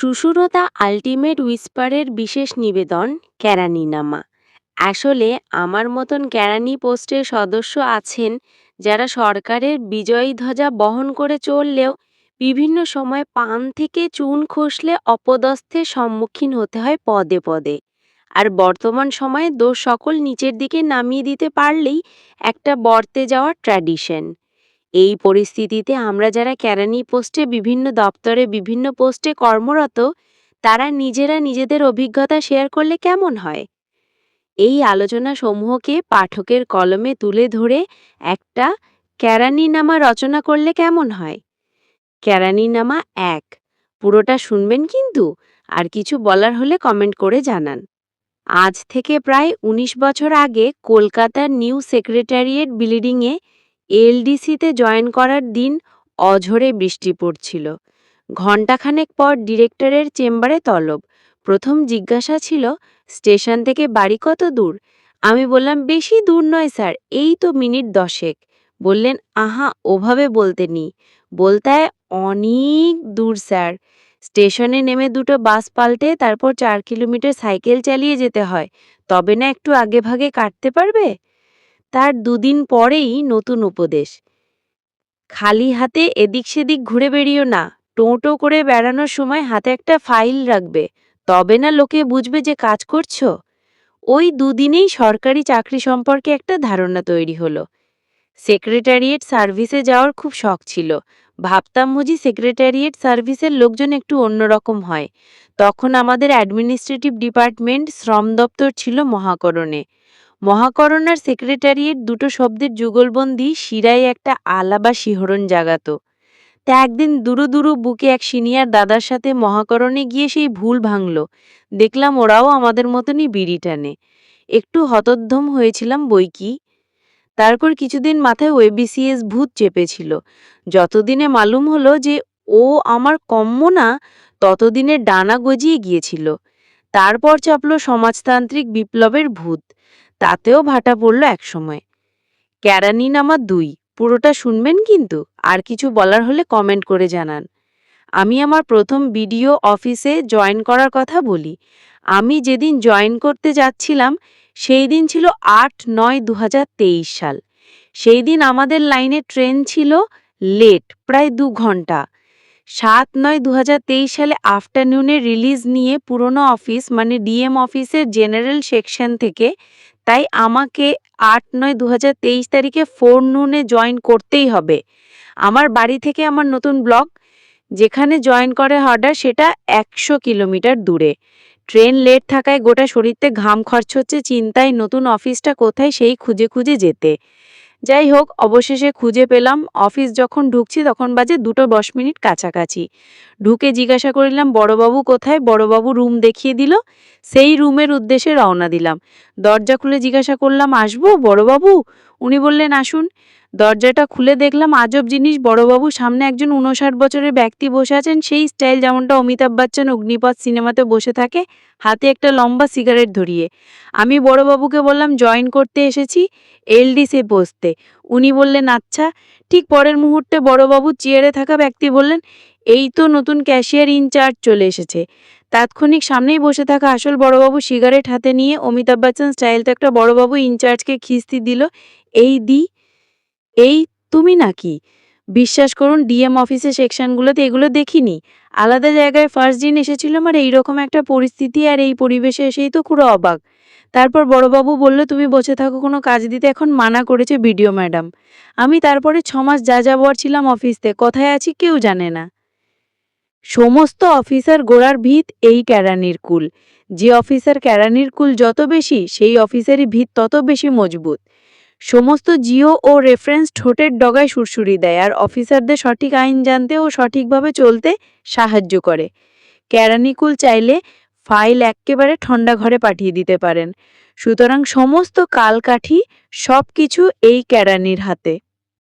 সুসুরতা ultimate উইসপারের বিশেষ নিবেদন, কেরানিনামা। আসলে আমার মতন কেরানি পোস্টের সদস্য আছেন যারা সরকারের বিজয়ী ধ্বজা বহন করে চললেও বিভিন্ন সময় পান থেকে চুন খসলে অপদস্থের সম্মুখীন হতে হয় পদে পদে। আর বর্তমান সময়ে দোষ সকল নিচের দিকে নামিয়ে দিতে পারলেই একটা বর্তে যাওয়ার ট্র্যাডিশন। এই পরিস্থিতিতে আমরা যারা কেরানি পোস্টে বিভিন্ন দপ্তরে বিভিন্ন পোস্টে কর্মরত, তারা নিজেরা নিজেদের অভিজ্ঞতা শেয়ার করলে কেমন হয়? এই আলোচনা সমূহকে পাঠকের কলমে তুলে ধরে একটা ক্যারানিনামা রচনা করলে কেমন হয়? ক্যারানিনামা এক, পুরোটা শুনবেন কিন্তু? আর কিছু বলার হলে কমেন্ট করে জানান। আজ থেকে প্রায় ১৯ বছর আগে কলকাতার নিউ সেক্রেটারিয়েট বিল্ডিংয়ে এলডিসিতে জয়েন করার দিন অঝরে বৃষ্টি পড়ছিল। ঘণ্টাখানেক পর ডিরেক্টরের চেম্বারে তলব। প্রথম জিজ্ঞাসা ছিল, স্টেশন থেকে বাড়ি কত দূর? আমি বললাম, বেশি দূর নয় স্যার, এই তো মিনিট দশেক। বললেন, আহা, ওভাবে বলতে নি বলতায় অনেক দূর স্যার। স্টেশনে নেমে দুটো বাস পাল্টে তারপর চার কিলোমিটার সাইকেল চালিয়ে যেতে হয়। তবে না একটু আগে ভাগে কাটতে পারবে? তার দুদিন পরেই নতুন উপদেশ। খালি হাতে এদিক সেদিক ঘুরে বেরিও না, টোঁটো করে বেড়ানোর সময় হাতে একটা ফাইল রাখবে, তবে না লোকে বুঝবে যে কাজ করছ? ওই দুদিনেই সরকারি চাকরি সম্পর্কে একটা ধারণা তৈরি হলো। সেক্রেটারিয়েট সার্ভিসে যাওয়ার খুব শখ ছিল। ভাবতাম বুঝি সেক্রেটারিয়েট সার্ভিসের লোকজন একটু অন্যরকম হয়। তখন আমাদের অ্যাডমিনিস্ট্রেটিভ ডিপার্টমেন্ট শ্রম দপ্তর ছিল মহাকরণে। মহাকরণ আর সেক্রেটারিয়েট দুটো শব্দের যুগলবন্দি শিরায় একটা আলাবা শিহরণ জাগাত। তা একদিন দুরু দুরু বুকে এক সিনিয়র দাদার সাথে মহাকরণে গিয়ে সেই ভুল ভাঙল। দেখলাম ওরাও আমাদের মতনই বিড়ি টানে। একটু হতোদ্যম হয়েছিলাম বই কি? তারপর কিছুদিন মাথায় ওয়েবিসিএস ভূত চেপেছিল। যতদিনে মালুম হলো যে ও আমার কম্য না, ততদিনে ডানা গজিয়ে গিয়েছিল। তারপর চাপল সমাজতান্ত্রিক বিপ্লবের ভূত। তাতেও ভাটা পড়ল একসময়। ক্যারানিন আমার দুই, পুরোটা শুনবেন কিন্তু, আর কিছু বলার হলে কমেন্ট করে জানান। আমি আমার প্রথম বিডিও অফিসে জয়েন করার কথা বলি। আমি যেদিন জয়েন করতে যাচ্ছিলাম, সেই দিন ছিল আট নয় দু সাল। সেই দিন আমাদের লাইনে ট্রেন ছিল লেট প্রায় দু ঘণ্টা। সাত নয় দু সালে আফটারনুনে রিলিজ নিয়ে পুরনো অফিস মানে ডিএম অফিসের জেনারেল সেকশন থেকে, তাই আমাকে আট নয় দু তারিখে ফোর নুনে জয়েন করতেই হবে। আমার বাড়ি থেকে আমার নতুন ব্লক, যেখানে জয়েন করে অর্ডার সেটা একশো কিলোমিটার দূরে। ট্রেন লেট থাকায় গোটা শরীরতে ঘাম খরচ হচ্ছে, চিন্তায় নতুন অফিসটা কোথায় সেই খুঁজে খুঁজে যেতে। যাই হোক, অবশেষে খুঁজে পেলাম, অফিস যখন ঢুকছি তখন বাজে দুটো দশ মিনিট কাছাকাছি। ঢুকে জিজ্ঞাসা করিলাম, বড়বাবু কোথায়? বড়বাবু রুম দেখিয়ে দিল, সেই রুমের উদ্দেশ্যে রওনা দিলাম। দরজা খুলে জিজ্ঞাসা করলাম, আসব বড়বাবু? উনি বললেন, আসুন, দরজাটা খুলে দেখলাম আজব জিনিস। বড়বাবু, সামনে একজন উনষাট বছরের ব্যক্তি বসে আছেন। সেই স্টাইল যেমনটা অমিতাভ বচ্চন অগ্নিপথ সিনেমাতে বসে থাকে, হাতে একটা লম্বা সিগারেট ধরিয়ে। আমি বড়বাবুকে বললাম, জয়েন করতে এসেছি, এলডিসে বসতে। উনি বললেন আচ্ছা। ঠিক পরের মুহূর্তে বড়বাবু চেয়ারে থাকা ব্যক্তি বললেন, এই তো নতুন ক্যাশিয়ার ইনচার্জ চলে এসেছে। তাৎক্ষণিক সামনেই বসে থাকা আসল বড়বাবু সিগারেট হাতে নিয়ে অমিতাভ বচ্চন স্টাইল তো একটা বড়বাবু ইনচার্জকে খিস্তি দিল, এই দি, এই তুমি নাকি? বিশ্বাস করুন, ডিএম অফিসের সেকশনগুলোতে এগুলো দেখিনি। আলাদা জায়গায় ফার্স্ট দিন এসেছিলাম আর এইরকম একটা পরিস্থিতি আর এই পরিবেশে এসেই তো পুরো অবাক। তারপর বড়বাবু বলল, তুমি বসে থাকো, কোনো কাজ দিতে এখন মানা করেছে বিডিও ম্যাডাম। আমি তারপরে ছমাস যা যাবর ছিলাম অফিসতে, কোথায় আছি কেউ জানে না। সমস্ত অফিসার গোড়ার ভিত এই ক্যারানির কুল। যে অফিসার ক্যারানির কুল যত বেশি, সেই অফিসারই ভিত তত বেশি মজবুত। সমস্ত জিও ও রেফারেন্স ঠোঁটের ডগায় সুরসুরি দেয় আর অফিসারদের সঠিক আইন জানতে ও সঠিকভাবে চলতে সাহায্য করে। ক্যারানিকুল চাইলে ফাইল একেবারে ঠান্ডা ঘরে পাঠিয়ে দিতে পারেন। সুতরাং সমস্ত কালকাঠি সব কিছু এই ক্যারানির হাতে।